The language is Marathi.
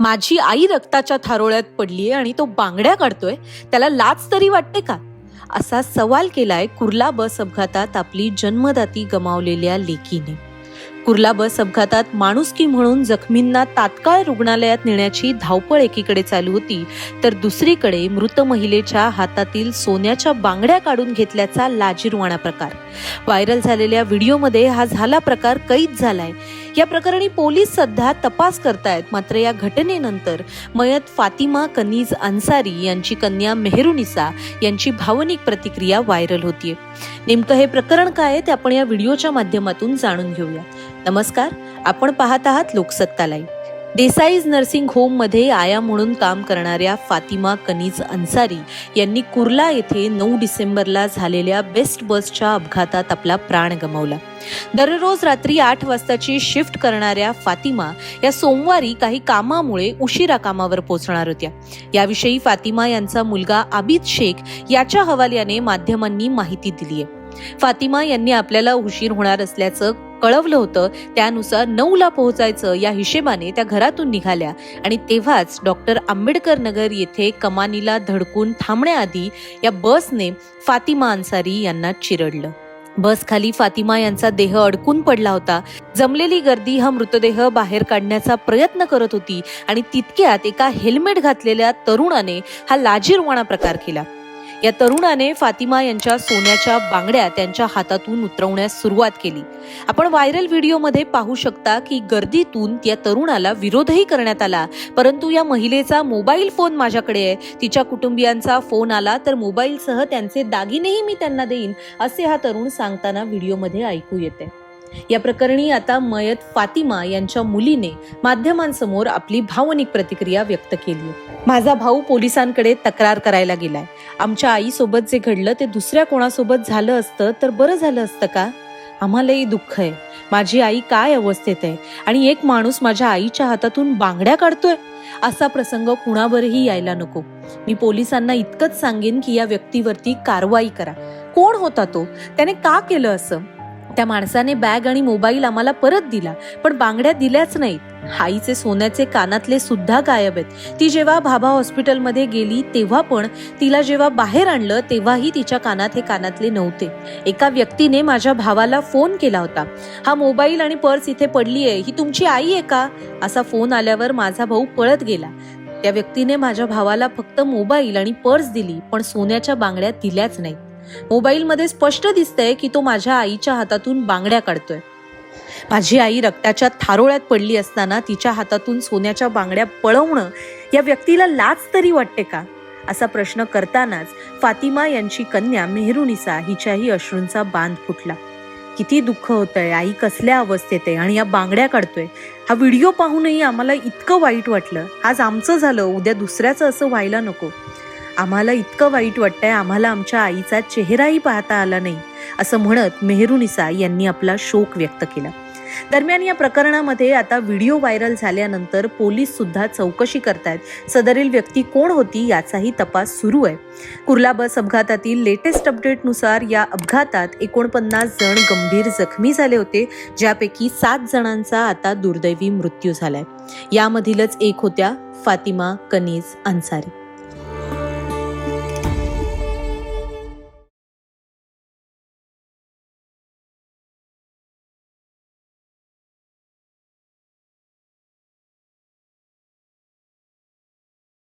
माझी आई रक्ताच्या थारोळ्यात पडलीये आणि तो बांगड्या काढतोय. त्याला लाच तरी वाटते का? असा सवाल केलाय कुर्ला बस अपघातात आपली जन्मदाती गमावलेल्या लेकीने. कुर्ला बस अपघातात माणुसकी म्हणून जखमींना तात्काळ रुग्णालयात नेण्याची धावपळ एकीकडे चालू होती तर दुसरीकडे मृत महिलेच्या हातातील सोन्याच्या बांगड्या काढून घेतल्याचा लाजीरवाणा प्रकार. व्हायरल झालेल्या व्हिडिओमध्ये हा झाला प्रकार कैद झालाय. या प्रकरणी पोलीस सध्या तपास करतायत मात्र या घटनेनंतर मयत फातिमा कनीज अन्सारी यांची कन्या मेहरुनिसा यांची भावनिक प्रतिक्रिया व्हायरल होतीये. नेमकं हे प्रकरण काय आहे ते आपण या व्हिडिओच्या माध्यमातून जाणून घेऊया. नमस्कार आपण पाहत आहात लोकसत्ता लाईव्ह. देसाईज नर्सिंग होममध्ये आया म्हणून काम करणाऱ्या फातिमा कनीज अन्सारी यांनी कुर्ला येथे नऊ डिसेंबरला झालेल्या बेस्ट बसच्या अपघातात आपला प्राण गमावला. दररोज रात्री आठ वाजताची शिफ्ट करणाऱ्या फातिमा या सोमवारी काही कामामुळे उशिरा कामावर पोहोचणार होत्या. याविषयी फातिमा यांचा मुलगा आबिद शेख याच्या हवाल्याने माध्यमांनी माहिती दिली आहे फातिमा यांनी आपल्याला उशीर होणार असल्याचं कळवलं होतं. त्यानुसार नऊला पोहोचायचं या हिशेबाने त्या घरातून निघाल्या. आणि तेव्हाच डॉक्टर आंबेडकर नगर येथे कमानीला धडकून थांबण्याआधी या बसने फातिमा अन्सारी यांना चिरडलं. बस खाली फातिमा यांचा देह अडकून पडला होता. जमलेली गर्दी हा मृतदेह बाहेर काढण्याचा प्रयत्न करत होती आणि तितक्यात एका हेल्मेट घातलेल्या तरुणाने हा लाजीरवाणा प्रकार केला. या तरुणाने फातिमा यांच्या सोन्याच्या बांगड्या त्यांच्या हातातून उतरवण्यास सुरुवात केली. आपण व्हायरल व्हिडिओमध्ये पाहू शकता की गर्दीतून त्या तरुणाला विरोधही करण्यात आला. परंतु या महिलेचा मोबाईल फोन माझ्याकडे आहे. तिच्या कुटुंबियांचा फोन आला तर मोबाईलसह त्यांचे दागिनेही मी त्यांना देईन असे हा तरुण सांगताना व्हिडिओमध्ये ऐकू येते. या प्रकरणी आता मयत फातिमा यांच्या मुलीने माध्यमांसमोर आपली भावनिक प्रतिक्रिया व्यक्त केली माझा भाऊ पोलिसांकडे तक्रार करायला गेलाय. आमच्या आईसोबत जे घडलं ते दुसऱ्या कोणासोबत झालं असतं तर बरं झालं असतं का? आम्हालाही दुःख आहे. माझी आई काय अवस्थेत आहे? आणि एक माणूस माझ्या आईच्या हातातून बांगड्या काढतोय? असा प्रसंग कुणावरही यायला नको. मी पोलिसांना इतकंच सांगेन की या व्यक्तीवरती कारवाई करा. कोण होता तो? त्याने का केलं असं? त्या माणसाने बॅग आणि मोबाईल आम्हाला परत दिला पण बांगड्या दिल्याच नाहीत. आईचे सोन्याचे कानातले सुद्धा गायब आहेत. ती जेव्हा भाभा हॉस्पिटलमध्ये गेली तेव्हा पण तिला जेव्हा बाहेर आणलं तेव्हाही तिच्या कानात हे कानातले नव्हते. एका व्यक्तीने माझ्या भावाला फोन केला होता. हा मोबाईल आणि पर्स इथे पडली आहे. ही तुमची आई आहे का? असा फोन आल्यावर माझा भाऊ पळत गेला. त्या व्यक्तीने माझ्या भावाला फक्त मोबाईल आणि पर्स दिली पण सोन्याच्या बांगड्या दिल्याच नाही मोबाईलमध्ये स्पष्ट दिसतंय की तो माझ्या आईच्या हातातून बांगड्या काढतोय. माझी आई रक्ताच्या थारोळ्यात पडली असताना तिच्या हातातून सोन्याच्या बांगड्या पळवणं या व्यक्तीला लाच तरी वाटते का? असा प्रश्न करतानाच फातिमा यांची कन्या मेहरुनिसा हिच्याही अश्रूंचा बांध फुटला. किती दुःख होतंय आई कसल्या अवस्थेत आहे आणि या बांगड्या काढतोय? हा व्हिडिओ पाहूनही आम्हाला इतकं वाईट वाटलं. आज आमचं झालं उद्या दुसऱ्याचं असं व्हायला नको. आम्हाला इतकं वाईट वाटतंय आम्हाला आमच्या आईचा चेहराही पाहता आला नाही असं म्हणत मेहरुनिसा यांनी आपला शोक व्यक्त केला. दरम्यान या प्रकरणामध्ये आता व्हिडिओ व्हायरल झाल्यानंतर पोलीस सुद्धा चौकशी करतायत. सदरील व्यक्ती कोण होती याचाही तपास सुरू आहे. कुर्ला बस अपघातातील लेटेस्ट अपडेटनुसार या अपघातात एकोणपन्नास जण गंभीर जखमी झाले होते ज्यापैकी सात जणांचा आता दुर्दैवी मृत्यू झालाय. यामधीलच एक होत्या फातिमा कनीज अन्सारी.